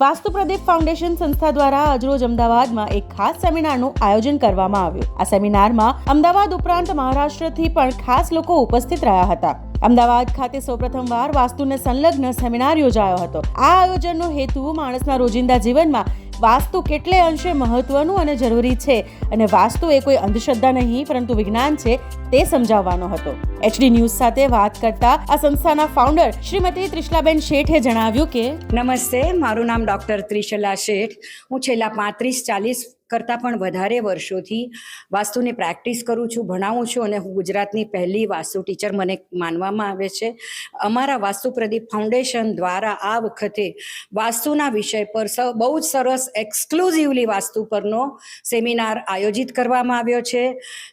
Vastu Pradeep foundation સંસ્થા દ્વારા આજરોજ અમદાવાદમાં એક ખાસ સેમિનારનું આયોજન કરવામાં આવ્યું. આ સેમિનારમાં અમદાવાદ ઉપરાંત મહારાષ્ટ્રથી પણ ખાસ લોકો ઉપસ્થિત રહ્યા હતા. અમદાવાદ ખાતે સૌપ્રથમવાર વાસ્તુને સંલગ્ન સેમિનાર યોજાયો હતો. આ આયોજનનો હેતુ માણસના રોજિંદા જીવનમાં વાસ્તુ કેટલે અંશે મહત્વનું અને જરૂરી છે? અને વાસ્તુ એ કોઈ અંધશ્રદ્ધા નહીં, પરંતુ વિજ્ઞાન છે, તે સમજાવવાનો હતો. એચડી ન્યૂઝ સાથે વાત કરતા આ સંસ્થાના ફાઉન્ડર શ્રીમતી ત્રિશલાબેન શેઠે જણાવ્યું કે, નમસ્તે, મારું નામ ડૉક્ટર ત્રિશલા શેઠ. હું છેલ્લા પાંત્રીસ ચાલીસ કરતાં પણ વધારે વર્ષોથી વાસ્તુની પ્રેક્ટિસ કરું છું, ભણાવું છું અને હું ગુજરાતની પહેલી વાસ્તુ ટીચર મને માનવામાં આવે છે. અમારા વાસ્તુ પ્રદીપ ફાઉન્ડેશન દ્વારા આ વખતે વાસ્તુના વિષય પર સ, બહુ જ સરસ એક્સક્લુઝિવલી વાસ્તુ પરનો સેમિનાર આયોજિત કરવામાં આવ્યો છે,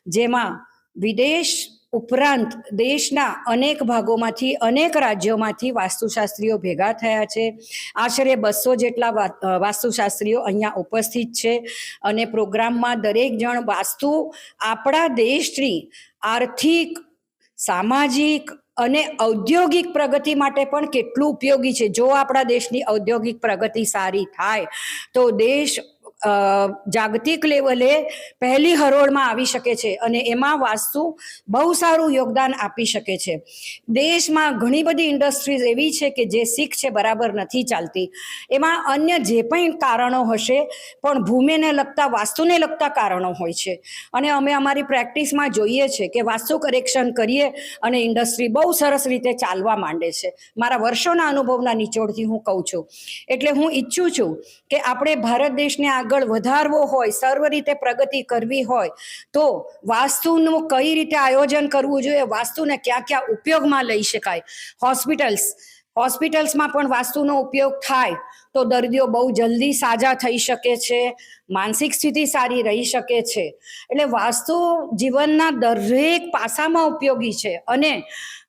જેમાં વિદેશ ઉપરાંત દેશના અનેક ભાગોમાંથી, અનેક રાજ્યોમાંથી વાસ્તુશાસ્ત્રીઓ ભેગા થયા છે. આશરે બસો જેટલા વાસ્તુશાસ્ત્રીઓ અહીંયા ઉપસ્થિત છે અને પ્રોગ્રામમાં દરેક જણ વાસ્તુ આપણા દેશની આર્થિક, સામાજિક અને ઔદ્યોગિક પ્રગતિ માટે પણ કેટલું ઉપયોગી છે. જો આપણા દેશની ઔદ્યોગિક પ્રગતિ સારી થાય, તો દેશ જાગતિક લેવલે પહેલી હરોળમાં આવી શકે છે અને એમાં વાસ્તુ બહુ સારું યોગદાન આપી શકે છે. દેશમાં ઘણી બધી ઇન્ડસ્ટ્રીઝ એવી છે કે જે શીખ છે, બરાબર નથી ચાલતી. એમાં અન્ય જે પણ કારણો હશે, પણ ભૂમિને લગતા, વાસ્તુને લગતા કારણો હોય છે. અને અમે અમારી પ્રેક્ટિસમાં જોઈએ છે કે વાસ્તુ કરેક્શન કરીએ અને ઇન્ડસ્ટ્રી બહુ સરસ રીતે ચાલવા માંડે છે. મારા વર્ષોના અનુભવના નિચોડથી હું કહું છું. એટલે હું ઈચ્છું છું કે આપણે ભારત દેશને આગળ વધારવો હોય, સર્વ રીતે પ્રગતિ કરવી હોય, તો વાસ્તુનું કઈ રીતે આયોજન કરવું જોઈએ, વાસ્તુને ક્યાં ક્યાં ઉપયોગમાં લઈ શકાય? હોસ્પિટલ્સ. હોસ્પિટલ્સમાં પણ વાસ્તુનો ઉપયોગ થાય, તો દર્દીઓ બહુ જલ્દી સાજા થઈ શકે છે, માનસિક સ્થિતિ સારી રહી શકે છે. એટલે વાસ્તુ જીવનના દરેક પાસામાં ઉપયોગી છે અને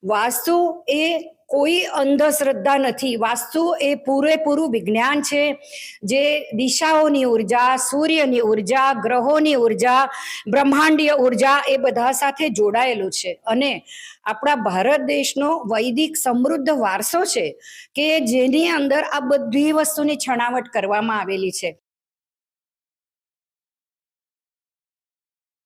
વાસ્તુ એ કોઈ અંધશ્રદ્ધા નથી. વાસ્તુ એ પૂરેપૂરું વિજ્ઞાન છે. જે દિશાઓની ઊર્જા, સૂર્યની ઊર્જા, ગ્રહોની ઊર્જા, બ્રહ્માંડીય ઊર્જા એ બધા સાથે જોડાયેલું છે. અને આપણા ભારત દેશનો વૈદિક સમૃદ્ધ વારસો છે કે જેની અંદર આ બધી વસ્તુની છણાવટ કરવામાં આવેલી છે.